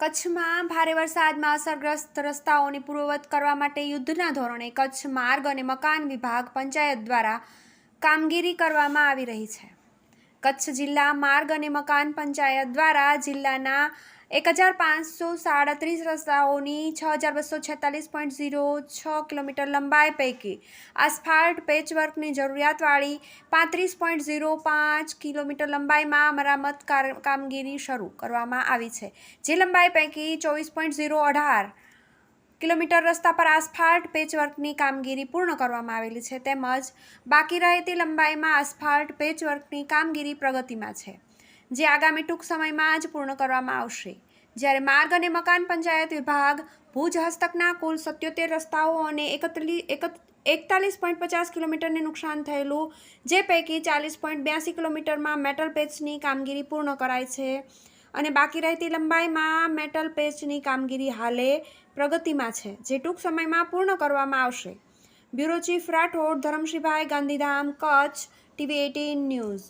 કચ્છમાં ભારે વરસાદમાં અસરગ્રસ્ત રસ્તાઓની પૂર્વવત કરવા માટે યુદ્ધના ધોરણે કચ્છ માર્ગ અને મકાન વિભાગ પંચાયત દ્વારા કામગીરી કરવામાં આવી રહી છે. કચ્છ જિલ્લા માર્ગ અને મકાન પંચાયત દ્વારા જિલ્લાના એક હજાર પાંચસો સાડત્રીસ રસ્તાઓની છ હજાર બસો છેતાલીસ પોઈન્ટ ઝીરો છ કિલોમીટર લંબાઈ પૈકી આસ્ફાલ્ટ પેચવર્કની જરૂરિયાતવાળી પાંત્રીસ પોઈન્ટ ઝીરો પાંચ કિલોમીટર લંબાઈમાં મરામત કામગીરી શરૂ કરવામાં આવી છે. જે લંબાઈ પૈકી ચોવીસ પોઈન્ટ ઝીરો અઢાર કિલોમીટર રસ્તા પર આસ્ફાલ્ટ પેચવર્કની કામગીરી પૂર્ણ કરવામાં આવેલી છે. તેમજ બાકી રહેતી લંબાઈમાં આસ્ફાલ્ટ પેચવર્કની કામગીરી પ્રગતિમાં છે. જે આગામી ટૂંક સમયમાં જ પૂર્ણ કરવામાં આવશે. જ્યારે માર્ગ અને મકાન પંચાયત વિભાગ ભુજ હસ્તકના કુલ સત્યોતેર રસ્તાઓ અને એકત્રીસ એકતાલીસ પોઈન્ટ પચાસ કિલોમીટરને નુકસાન થયેલું, જે પૈકી ચાલીસ પોઈન્ટ બ્યાસી કિલોમીટરમાં મેટલ પેચની કામગીરી પૂર્ણ કરાઈ છે અને બાકી રહેતી લંબાઈમાં મેટલ પેચની કામગીરી હાલે પ્રગતિમાં છે, જે ટૂંક સમયમાં પૂર્ણ કરવામાં આવશે. Bureau chief Rathod, Dharamshibhai Gandhidham, Kutch, TV eighteen news.